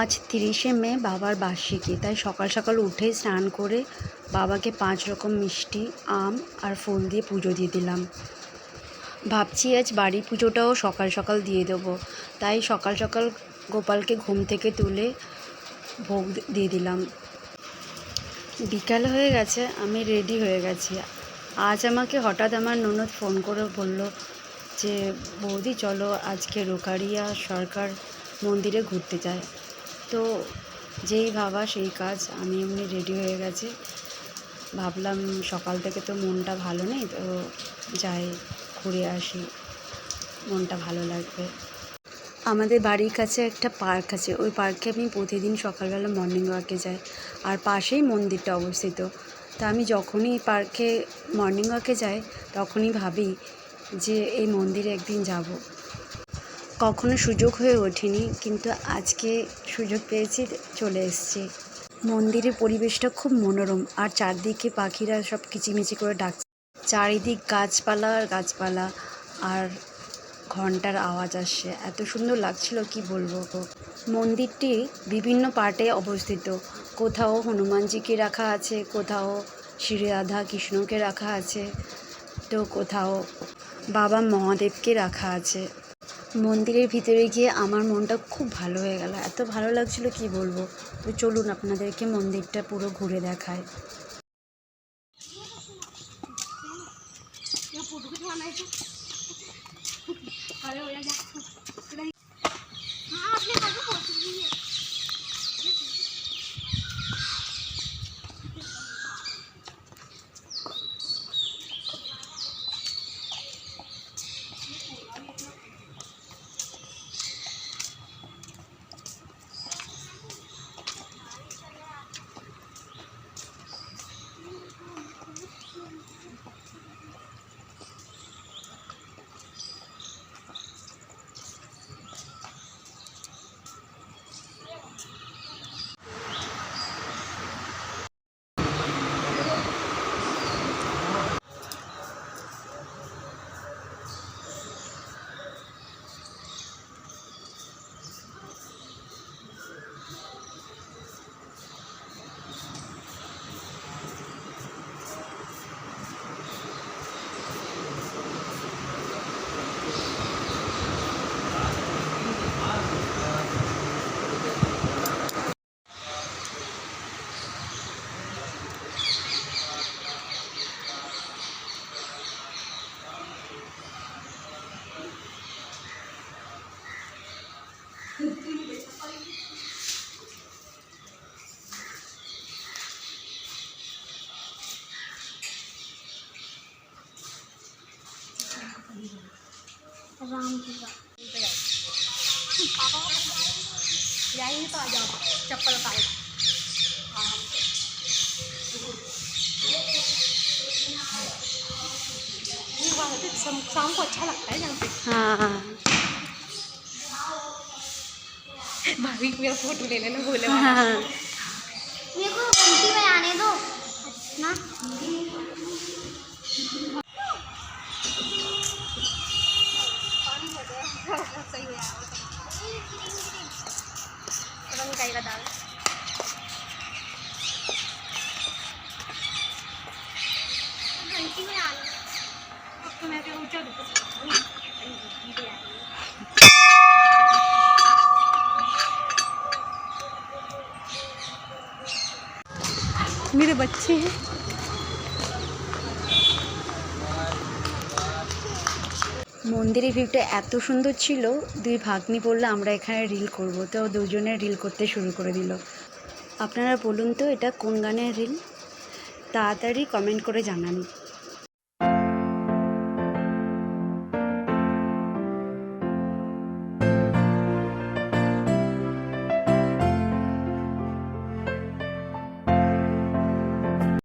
আজ তিরিশে মে বাবার বার্ষিকী, তাই সকাল সকাল উঠে স্নান করে বাবাকে পাঁচ রকম মিষ্টি, আম আর ফুল দিয়ে পুজো দিয়ে দিলাম। ভাবছি আজ বাড়ি পুজোটাও সকাল সকাল দিয়ে দেবো। তাই সকাল সকাল গোপালকে ঘুম থেকে তুলে ভোগ দিয়ে দিলাম। বিকাল হয়ে গেছে, আমি রেডি হয়ে গেছি। আজ আমাকে হঠাৎ আমার ননদ ফোন করে বলল যে, বৌদি, চলো আজকে রোকারিয়া সরকার মন্দিরে ঘুরতে যায় তো যেই ভাবা সেই কাজ, আমি এমনি রেডি হয়ে গেছি। ভাবলাম সকাল থেকে তো মনটা ভালো নেই, তো যাই ঘুরে আসি। মনটা ভালো লাগবে। আমাদের বাড়ির কাছে একটা পার্ক আছে, ওই পার্কে আমি প্রতিদিন সকালবেলা মর্নিং ওয়াকে যাই। আর পাশেই মন্দিরটা অবস্থিত। তা আমি যখনই পার্কে মর্নিং ওয়াকে যাই, তখনই ভাবি যে এই মন্দিরে একদিন যাব। কখনো সুযোগ হয়ে ওঠেনি, কিন্তু আজকে সুযোগ পেয়েছি, চলে এসেছি। মন্দিরের পরিবেশটা খুব মনোরম, আর চারদিকে পাখিরা সব কিচিমিচি করে ডাকছে। চারিদিক গাছপালা আর গাছপালা, আর ঘণ্টার আওয়াজ আসছে। এত সুন্দর লাগছিল, কি বলব মন্দিরটি বিভিন্ন পার্টে অবস্থিত। কোথাও হনুমানজিকে রাখা আছে, কোথাও শ্রী রাধা কৃষ্ণকে রাখা আছে, তো কোথাও বাবা মহাদেবকে রাখা আছে। মন্দিরের ভিতরে গিয়ে আমার মনটা খুব ভালো হয়ে গেল। এত ভালো লাগছিল, কি বলব? তো চলুন আপনাদেরকে মন্দিরটা পুরো ঘুরে দেখায় राम जी का जाएंगे तो आ जाओ चप्पल उतार शाम शाम को अच्छा लगता है यहाँ पे हाँ भाभी मेरा फ़ोटो ले लेना बोले हाँ। मेरे को घंटी में आने दो। ना? का दाल घंटी अब तो मैं ऊँचा मेरे बच्चे हैं মন্দিরের ভিউটা এত সুন্দর ছিল দুই ভাগ্নি বললো আমরা এখানে রিল করব তো দুজনে রিল করতে শুরু করে দিল আপনারা বলুন তো এটা কোন গানের রিল তাড়াতাড়ি কমেন্ট করে জানান